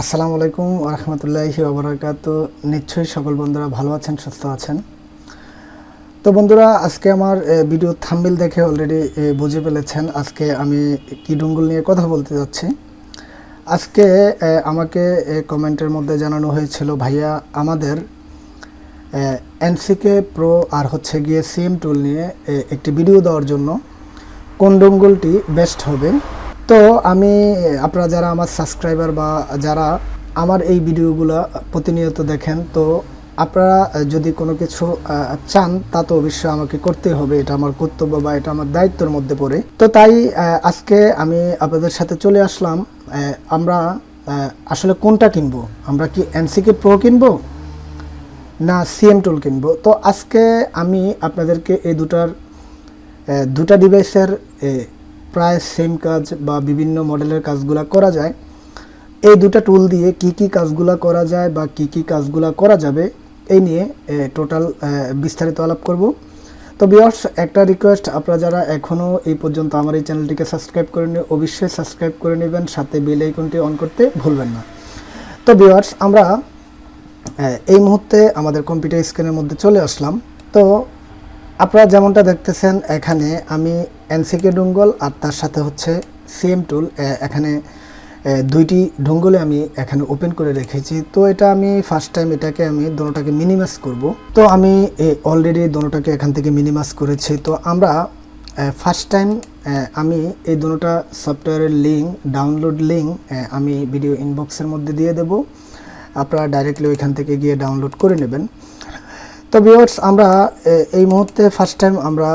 আসসালামু আলাইকুম রহমতুল্লাহি ওবরাকাত নিশ্চয়ই সকল বন্ধুরা ভালো আছেন, সুস্থ আছেন। তো বন্ধুরা, আজকে আমার ভিডিও থাম্বিল দেখে অলরেডি বুঝে ফেলেছেন আজকে আমি কি ডুঙ্গুল নিয়ে কথা বলতে যাচ্ছি। আজকে আমাকে কমেন্টের মধ্যে জানানো হয়েছিল ভাইয়া আমাদের এনসিকে প্রো আর হচ্ছে গিয়ে সিএম টুল নিয়ে একটি ভিডিও দেওয়ার জন্য কোন ডঙ্গলটি বেস্ট হবে। তো আমি, আপনারা যারা আমার সাবস্ক্রাইবার বা যারা আমার এই ভিডিওগুলো প্রতিনিয়ত দেখেন, তো আপনারা যদি কোনো কিছু চান, তা তো অবশ্যই আমাকে করতে হবে। এটা আমার কর্তব্য বা এটা আমার দায়িত্বের মধ্যে পড়ে। তো তাই আজকে আমি আপনাদের সাথে চলে আসলাম। আমরা আসলে কোনটা কিনবো? আমরা কি এনসিকে প্রো কিনবো? না সিএম টুল কিনবো? তো আজকে আমি আপনাদেরকে এই দুটার দুটা ডিভাইসের প্রায় সেম কাজ বা বিভিন্ন মডেলের কাজগুলো করা যায়। এই দুটা টুল দিয়ে কি কি কাজগুলো করা যায় বা কি কি কাজগুলো করা যাবে, এই নিয়ে টোটাল বিস্তারিত আলাপ করব। তো বিয়ার্স একটা রিকোয়েস্ট আপনারা যারা এখনও এই পর্যন্ত আমার এই চ্যানেলটিকে সাবস্ক্রাইব করেনি অবশ্যই সাবস্ক্রাইব করে নেবেন, সাথে বেল আইকনটি অন করতে ভুলবেন না। তো বিয়ার্স আমরা এই মুহূর্তে আমাদের কম্পিউটার স্ক্রিনের মধ্যে চলে আসলাম। তো আপনারা যেমনটা দেখতেছেন, এখানে আমি এনসিকে ডুঙ্গল আর তার সাথে হচ্ছে সিএম টুল এখানে দুইটি ডুঙ্গলে আমি এখানে ওপেন করে রেখেছি। তো এটা আমি ফার্স্ট টাইম এটাকে আমি দোনোটাকে মিনিমাইজ করব। তো আমি অলরেডি দোনোটাকে এখান থেকে মিনিমাইজ করেছি। তো আমরা ফার্স্ট টাইম আমি এই দুটোটা সফটওয়্যারের লিঙ্ক ডাউনলোড লিঙ্ক আমি ভিডিও ইনবক্সের মধ্যে দিয়ে দেব। আপনারা ডাইরেক্টলি ওইখান থেকে গিয়ে ডাউনলোড করে নেবেন। তো ভিউয়ার্স আমরা এই মুহূর্তে ফার্স্ট টাইম আমরা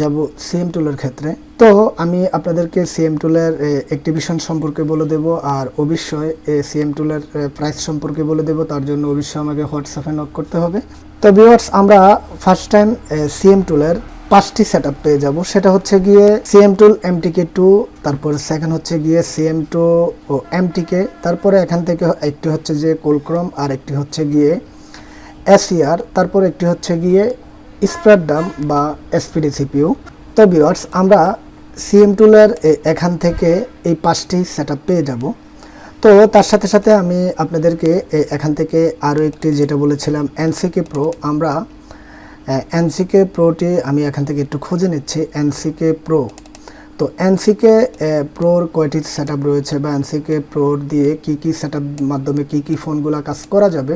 যাব সিএম টুলের ক্ষেত্রে। তো আমি আপনাদেরকে সিএম টুলের অ্যাক্টিভিশন সম্পর্কে বলে দেব, আর অবশ্যই সিএম টুলের প্রাইস সম্পর্কে বলে দেব, তার জন্য অবশ্যই আমাকে হোয়াটসঅ্যাপে নক করতে হবে। তো ভিউয়ার্স আমরা ফার্স্ট টাইম সিএম টুলের পাঁচটি সেট আপ পেয়ে যাব। সেটা হচ্ছে গিয়ে সিএম টুল এমটিকে টু তারপরে সেকেন্ড হচ্ছে গিয়ে সিএম টু ও এমটিকে তারপরে এখান থেকে একটি হচ্ছে যে কোলক্রম আর একটি হচ্ছে গিয়ে এসিআর তারপর একটি হচ্ছে গিয়ে স্প্রেডাম বা এসপিডি সিপিইউ তো ভিউয়ার্স আমরা সিএম টুলের এখান থেকে এই পাঁচটি সেট পেয়ে যাব। তো তার সাথে সাথে আমি আপনাদেরকে এখান থেকে আরও একটি যেটা বলেছিলাম এনসিকে প্রো আমরা এনসিকে প্রোটি আমি এখান থেকে একটু খুঁজে নিচ্ছি এনসিকে প্রো তো এনসিকে প্রোর কয়টি সেট রয়েছে বা এনসিকে প্রোর দিয়ে কি কি সেট মাধ্যমে কি কি ফোনগুলো কাজ করা যাবে?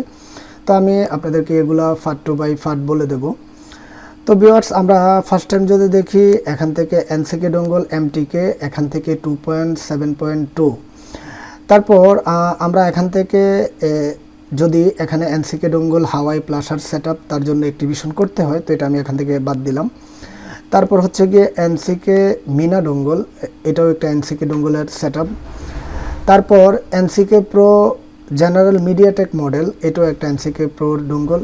তো আমি আপনাদেরকে এগুলা ফাট টু বাই ফাট বলে দেব। তো ভিউয়ার্স আমরা ফার্স্ট টাইম যদি দেখি, এখান থেকে এনসিকে ডঙ্গল এমটিকে এখান থেকে two point seven point two তারপর আমরা এখান থেকে যদি এখানে এনসিকে ডঙ্গল হাওয়াই প্লাসার সেট তার জন্য অ্যাক্টিভিশন করতে হয়, তো এটা আমি এখান থেকে বাদ দিলাম। তারপর হচ্ছে গিয়ে এনসিকে মিনা ডঙ্গল এটাও একটা এনসিকে ডঙ্গলের সেট তারপর NCK pro general MediaTek model, এটাও একটা এনসিকে প্রোর ডঙ্গল।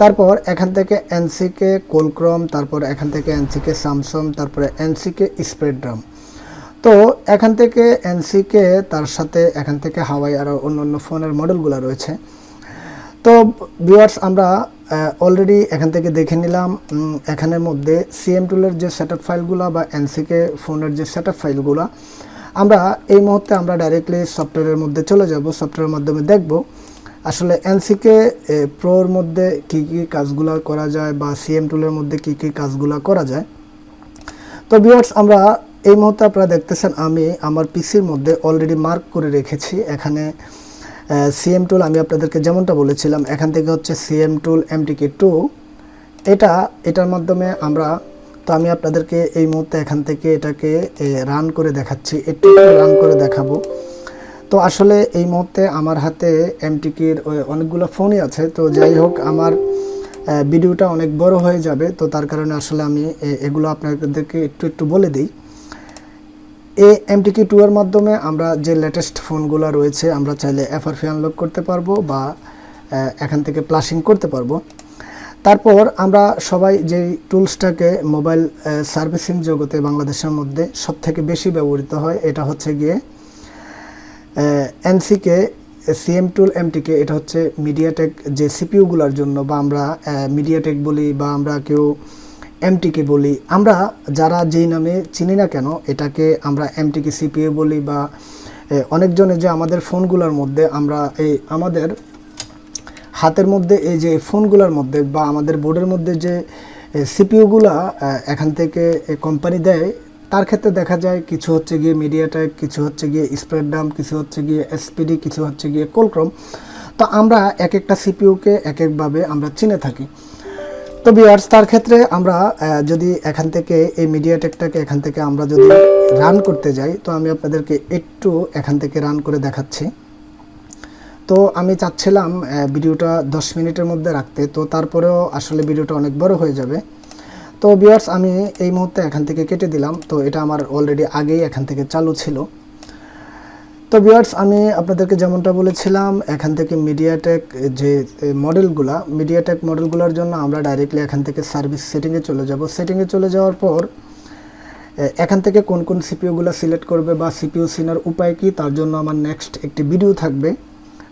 তারপর এখান থেকে এনসিকে কোলক্রম, তারপর এখান থেকে এনসিকে স্যামসং, তারপরে এনসিকে স্প্রেড্রাম তো এখান থেকে এনসিকে, তার সাথে এখান থেকে হাওয়াই আরও অন্য অন্য ফোনের মডেলগুলো রয়েছে। তো ভিউয়ার্স আমরা অলরেডি এখান থেকে দেখে নিলাম এখানের মধ্যে সিএম টুলের যে সেট ফাইলগুলো বা এনসিকে ফোনের যে সেট ফাইলগুলো আমরা এই মুহূর্তে আমরা ডাইরেক্টলি সফটওয়্যারের মধ্যে চলে যাব। সফটওয়্যারের মাধ্যমে দেখব আসলে এনসিকে প্রোর মধ্যে কী কী কাজগুলো করা যায় বা সিএম টুলের মধ্যে কী কী কাজগুলো করা যায়। তো ভিউয়ার্স আমরা এই মুহূর্তে আপনারা দেখতেছেন আমি আমার পিসির মধ্যে অলরেডি মার্ক করে রেখেছি। এখানে সিএম টুল আমি আপনাদেরকে যেমনটা বলেছিলাম, এখান থেকে হচ্ছে সিএম টুল এমটিকে টু এটা, এটার মাধ্যমে আমরা তো আমি আপনাদেরকে এই মুহূর্তে এখান থেকে এটাকে রান করে দেখাচ্ছি। একটু রান করে দেখাবো। তো আসলে এই মুহূর্তে আমার হাতে এমটিকির অনেকগুলো ফোনই আছে। তো যাই হোক, আমার ভিডিওটা অনেক বড় হয়ে যাবে। তো তার কারণে আসলে আমি, এ- এগুলো আপনাদেরকে একটু একটু বলে দিই। এই এমটিকি টু এর মাধ্যমে আমরা যে লেটেস্ট ফোনগুলো রয়েছে, আমরা চাইলে এফআরপি আনলক করতে পারব বা এখান থেকে প্লাসিং করতে পারব। তারপর আমরা সবাই যেই টুলসটাকে মোবাইল সার্ভিসিং জগতে বাংলাদেশের মধ্যে সবথেকে বেশি ব্যবহৃত হয়, এটা হচ্ছে গিয়ে এনসিকে, সিএম টুল, এমটিকে, এটা হচ্ছে মিডিয়াটেক যে সিপিউগুলোর জন্য বা আমরা মিডিয়াটেক বলি বা আমরা কেউ এমটিকে বলি। আমরা যারা যেই নামে চিনি না কেন, এটাকে আমরা এমটিকে সিপিইউ বলি বা অনেকজনে যে আমাদের ফোনগুলোর মধ্যে আমরা এই আমাদের হাতের মধ্যে এই যে ফোনগুলোর মধ্যে বা আমাদের বোর্ডের মধ্যে যে সিপিইউগুলা এখান থেকে কোম্পানি দেয়, তার ক্ষেত্রে দেখা যায় কিছু হচ্ছে গিয়ে মিডিয়াটেক কিছু হচ্ছে গিয়ে স্প্রেডাম কিছু হচ্ছে গিয়ে এসপিডি কিছু হচ্ছে গিয়ে কোলক্রম তো আমরা এক একটা সিপিউকে এক একভাবে আমরা চিনে থাকি। তো বিয়ার্স তার ক্ষেত্রে আমরা যদি এখান থেকে এই মিডিয়াটেকটাকে এখান থেকে আমরা যদি রান করতে যাই, তো আমি আপনাদেরকে একটু এখান থেকে রান করে দেখাচ্ছি। তো আমি চাচ্ছিলাম ভিডিওটা দশ মিনিটের মধ্যে রাখতে। তো তারপরেও আসলে ভিডিওটা অনেক বড় হয়ে যাবে। তো বিয়ার্স আমি এই মুহূর্তে এখান থেকে কেটে দিলাম। তো এটা আমার অলরেডি আগেই এখান থেকে চালু ছিল। তো বিয়ার্স আমি আপনাদেরকে যেমনটা বলেছিলাম, এখান থেকে মিডিয়াটেক যে মডেলগুলা মিডিয়াটেক মডেলগুলোর জন্য আমরা ডাইরেক্টলি এখান থেকে সার্ভিস সেটিংয়ে চলে যাব। সেটিংয়ে চলে যাওয়ার পর এখান থেকে কোন কোন সিপিইউগুলো সিলেক্ট করবে বা সিপিইউ সিনার উপায় কি, তার জন্য আমার নেক্সট একটি ভিডিও থাকবে।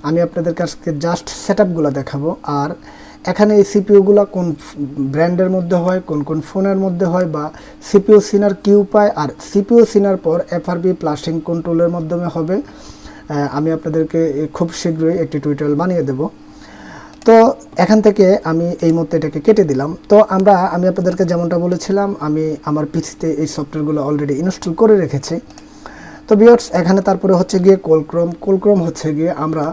আমি আপনাদের কাছে জাস্ট সেট আপগুলো দেখাবো। আর এখানে এই সিপিইউগুলো কোন ব্র্যান্ডের মধ্যে হয়, কোন কোন ফোনের মধ্যে হয় বা সিপিইউ সিনার কি উপায়, আর সিপিইউ সিনার পর এফআরবি প্লাস্টিং কন্ট্রোলের মাধ্যমে হবে। আমি আপনাদেরকে খুব শীঘ্রই একটি টুইটার বানিয়ে দেবো। তো এখান থেকে আমি এই মুহূর্তে এটাকে কেটে দিলাম। তো আমরা, আমি আপনাদেরকে যেমনটা বলেছিলাম, আমি আমার পিসিতে এই সফটওয়্যারগুলো অলরেডি ইনস্টল করে রেখেছি। তো বিয়ার্স এখানে তারপরে হচ্ছে গিয়ে কোলক্রোম কোলক্রোম হচ্ছে গিয়ে আমরা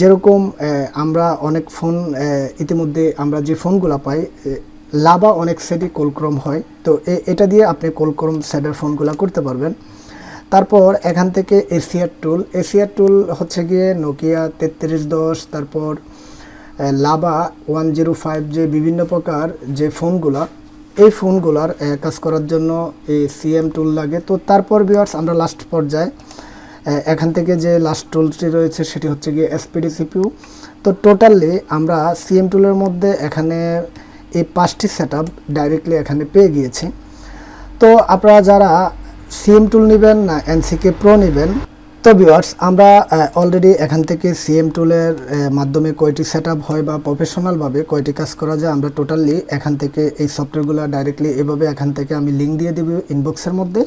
যেরকম আমরা অনেক ফোন ইতিমধ্যে আমরা যে ফোনগুলো পাই লাভা অনেক সেটই কোলক্রোম হয়। তো এটা দিয়ে আপনি কোলক্রোম সেটের ফোনগুলো করতে পারবেন। তারপর এখান থেকে এসিয়ার টুল। এসিয়ার টুল হচ্ছে গিয়ে নোকিয়া তেত্রিশ দশ, তারপর লাভা ওয়ান জিরো ফাইভ যে বিভিন্ন প্রকার যে ফোনগুলা, এই ফোনগুলার কাজ করার জন্য এই সিএম টুল লাগে। তো তারপর বিয়ার্স আমরা লাস্ট পর্যায়ে এখান থেকে যে লাস্ট টুলটি রয়েছে সেটি হচ্ছে গিয়ে এসপিডি সিপিউ তো টোটালি আমরা সিএম টুলের মধ্যে এখানে এই পাঁচটি সেট ডাইরেক্টলি এখানে পেয়ে গিয়েছি। তো আপনারা যারা সিএম টুল নেবেন না এনসিকে প্রো নেবেন, তো ভিউয়ার্স আমরা অলরেডি এখান থেকে সিএম টুলের মাধ্যমে কয়টি সেট হয় বা প্রফেশনালভাবে কয়টি কাজ করা যায়, আমরা টোটালি এখান থেকে এই সফটওয়্যারগুলো ডাইরেক্টলি এভাবে এখান থেকে আমি লিঙ্ক দিয়ে দেবো ইনবক্সের মধ্যে।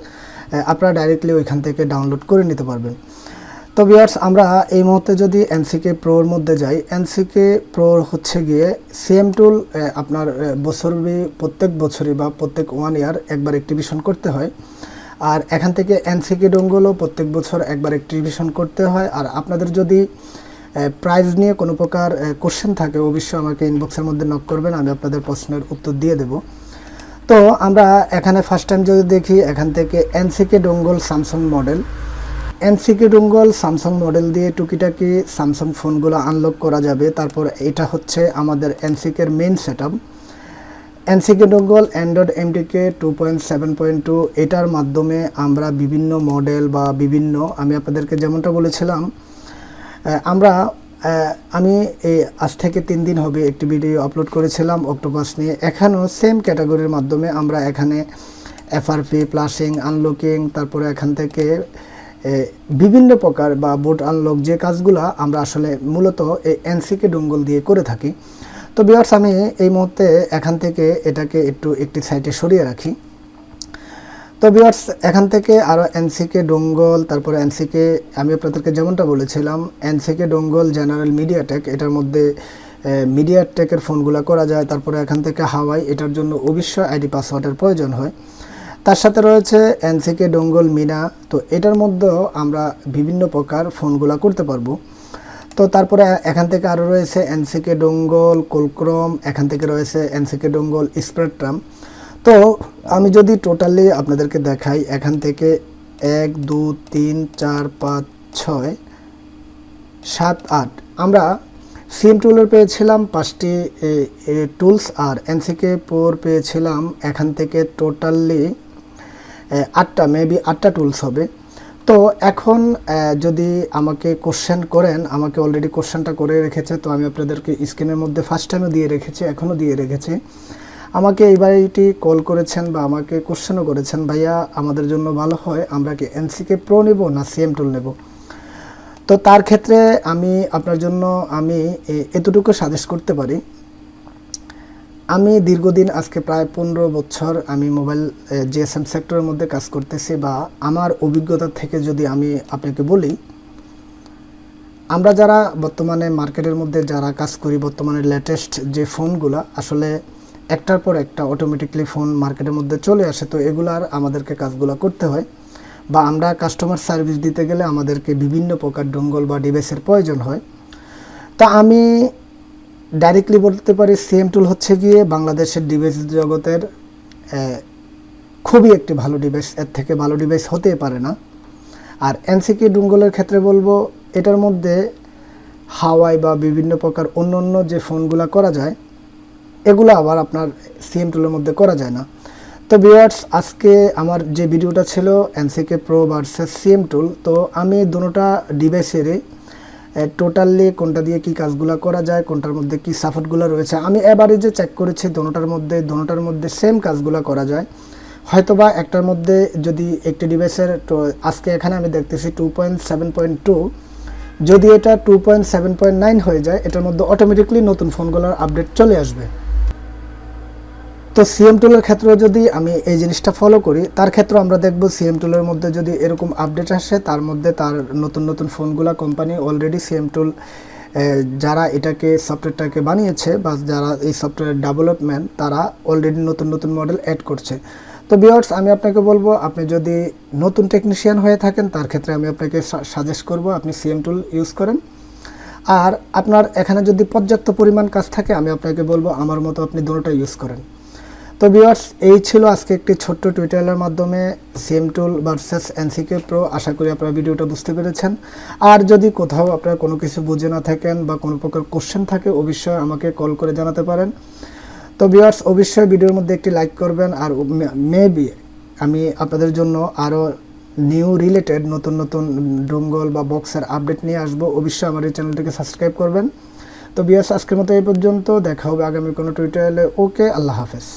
আপনারা ডাইরেক্টলি ওইখান থেকে ডাউনলোড করে নিতে পারবেন। তো ভিউয়ার্স আমরা এই মুহূর্তে যদি এনসিকে প্রোর মধ্যে যাই এনসিকে প্রোর হচ্ছে গিয়ে সিএম টুল আপনার বছরবি প্রত্যেক বছরই বা প্রত্যেক ওয়ান ইয়ার একবার অ্যাক্টিভেশন করতে হয়। আর এখান থেকে এনসিকে ডোঙ্গলও প্রত্যেক বছর একবার অ্যাক্টিভেশন করতে হয়। আর আপনাদের যদি প্রাইজ নিয়ে কোনো প্রকার কোশ্চেন থাকে, অবশ্যই আমাকে ইনবক্সের মধ্যে নক করবেন, আমি আপনাদের প্রশ্নের উত্তর দিয়ে দেব। তো আমরা এখানে ফার্স্ট টাইম যদি দেখি, এখান থেকে NCK dongle Samsung model NCK dongle Samsung model দিয়ে টুকিটাকি স্যামসাং ফোনগুলো আনলক করা যাবে। তারপর এটা হচ্ছে আমাদের এনসিকের main set up NCK dongle Android MDK two point seven point two এটার মাধ্যমে আমরা বিভিন্ন মডেল বা বিভিন্ন, আমি আপনাদেরকে যেমনটা বলেছিলাম আমরা আমি এই আজ থেকে তিন দিন হবে একটি ভিডিও আপলোড করেছিলাম অক্টোপাস নিয়ে। এখানেও সেম ক্যাটাগরির মাধ্যমে আমরা এখানে এফআরপি প্লাসিং আনলকিং তারপরে এখান থেকে বিভিন্ন প্রকার বা বোট আনলক যে কাজগুলা আমরা আসলে মূলত এই এনসিকে ডোঙ্গল দিয়ে করে থাকি। তো বিয়ার্স আমি এই মুহূর্তে এখান থেকে এটাকে একটু একটি সাইডে সরিয়ে রাখি। তো বিয়ার্স এখান থেকে আরও এনসিকে ডোঙ্গল তারপরে এনসিকে আমি আপনাদেরকে যেমনটা বলেছিলাম এনসিকে ডোঙ্গল জেনারেল মিডিয়াটেক এটার মধ্যে মিডিয়া মিডিয়াটেকের ফোনগুলো করা যায়, তারপরে এখান থেকে হাওয়াই এটার জন্য অবশ্যই আইডি পাসওয়ার্ডের প্রয়োজন হয়। তার সাথে রয়েছে এনসিকে ডোঙ্গল মিনা তো এটার মধ্যেও আমরা বিভিন্ন প্রকার ফোনগুলো করতে পারব। তো তারপরে এখান থেকে আরও রয়েছে এনসিকে ডোঙ্গল কোলক্রম এখান থেকে রয়েছে এনসিকে ডোঙ্গল স্প্রেডট্রাম তো আমি যদি টোটালি আপনাদেরকে দেখাই, এখান থেকে এক, দু, তিন, চার, পাঁচ, ছয়, সাত, আট, আমরা সিএম টুলের পেয়েছিলাম, পাঁচটি টুলস আর এনসিকে পোর পেয়েছিলাম, এখান থেকে টোটালি আটটা মেবি আটটা টুলস হবে। তো এখন যদি আমাকে কোশ্চেন করেন, আমাকে অলরেডি কোশ্চেনটা করে রেখেছে, তো আমি আপনাদেরকে স্ক্রিনের মধ্যে ফার্স্ট টাইমও দিয়ে রেখেছি, এখনও দিয়ে রেখেছি। আমাকে এই বাড়িটি কল করেছেন বা আমাকে কোশ্চেনও করেছেন, ভাইয়া, আমাদের জন্য ভালো হয়, আমরা কি এনসিকে প্রো নেব না সিএম টুল নেব? তো তার ক্ষেত্রে আমি আপনার জন্য আমি এতটুকু সাজেস্ট করতে পারি। আমি দীর্ঘদিন, আজকে প্রায় পনেরো বছর আমি মোবাইল জিএসএম সেক্টরের মধ্যে কাজ করতেছি বা আমার অভিজ্ঞতা থেকে যদি আমি আপনাকে বলি, আমরা যারা বর্তমানে মার্কেটের মধ্যে যারা কাজ করি, বর্তমানে লেটেস্ট যে ফোনগুলো আসলে একটার পর একটা অটোমেটিকলি ফোন মার্কেটের মধ্যে চলে আসে, তো এগুলো আর আমাদেরকে কাজগুলো করতে হয়। বা আমরা কাস্টমার সার্ভিস দিতে গেলে আমাদেরকে বিভিন্ন প্রকার ডঙ্গল বা ডিভাইসের প্রয়োজন হয়। তা আমি ডাইরেক্টলি বলতে পারি সিএম টুল হচ্ছে গিয়ে বাংলাদেশের ডিভাইস জগতের খুবই একটি ভালো ডিভাইস এর থেকে ভালো ডিভাইস হতে পারে না। আর এনসিকে ডুঙ্গলের ক্ষেত্রে বলব, এটার মধ্যে হাওয়াই বা বিভিন্ন প্রকার অন্য অন্য যে ফোনগুলো করা যায় এগুলো আবার আপনার সিএম টুলের মধ্যে করা যায় না। তো ভিউয়ার্স আজকে আমার যে ভিডিওটা ছিল NCK pro versus CM tool তো আমি দুটোটা ডিভাইসেরই টোটালি কোনটা দিয়ে কি কাজগুলো করা যায়, কোনটার মধ্যে কি সাপোর্টগুলো রয়েছে, আমি এবারে যে চেক করেছি দোনোটার মধ্যে দোনোটার মধ্যে সেম কাজগুলো করা যায়। হয়তোবা একটার মধ্যে যদি একটি ডিভাইসের আজকে এখানে আমি দেখতেছি two point seven point two যদি এটা two point seven point nine হয়ে যায়, এটার মধ্যে অটোমেটিকলি নতুন ফোনগুলোর আপডেট চলে আসবে। তো সিএম টুলের ক্ষেত্রেও যদি আমি এই জিনিসটা ফলো করি, তার ক্ষেত্রে আমরা দেখব সিএম টুলের মধ্যে যদি এরকম আপডেট আসে, তার মধ্যে তার নতুন নতুন ফোনগুলা কোম্পানি অলরেডি সিএম টুল যারা এটাকে সফটওয়্যারটাকে বানিয়েছে বা যারা এই সফটওয়্যার ডেভেলপমেন্ট তারা অলরেডি নতুন নতুন মডেল অ্যাড করছে। তো বিয়ার্স আমি আপনাকে বলব, আপনি যদি নতুন টেকনিশিয়ান হয়ে থাকেন, তার ক্ষেত্রে আমি আপনাকে সাজেস্ট করব, আপনি সিএম টুল ইউজ করেন। আর আপনার এখানে যদি পর্যাপ্ত পরিমাণ কাজ থাকে, আমি আপনাকে বলব, আমার মতো আপনি দুটোটা ইউজ করেন। তো ভিউয়ার্স এই ছিল আজকে একটি ছোট্ট টুইটারের মাধ্যমে CM tool versus NCK pro আশা করি আপনারা ভিডিওটা বুঝতে পেরেছেন। আর যদি কোথাও আপনারা কোনো কিছু বুঝে না থাকেন বা কোনো প্রকার কোশ্চেন থাকে, অবশ্যই আমাকে কল করে জানাতে পারেন। তো ভিউয়ার্স অবশ্যই ভিডিওর মধ্যে একটি লাইক করবেন। আর মেবি আমি আপনাদের জন্য আরও নিউ রিলেটেড নতুন নতুন ডঙ্গল বা বক্সের আপডেট নিয়ে আসব। অবশ্যই আমার এই চ্যানেলটিকে সাবস্ক্রাইব করবেন। তো বিয়ার্স আজকের মতো এই পর্যন্ত। দেখা হবে আগামী কোনো টুইটারে ওকে আল্লাহ হাফেজ।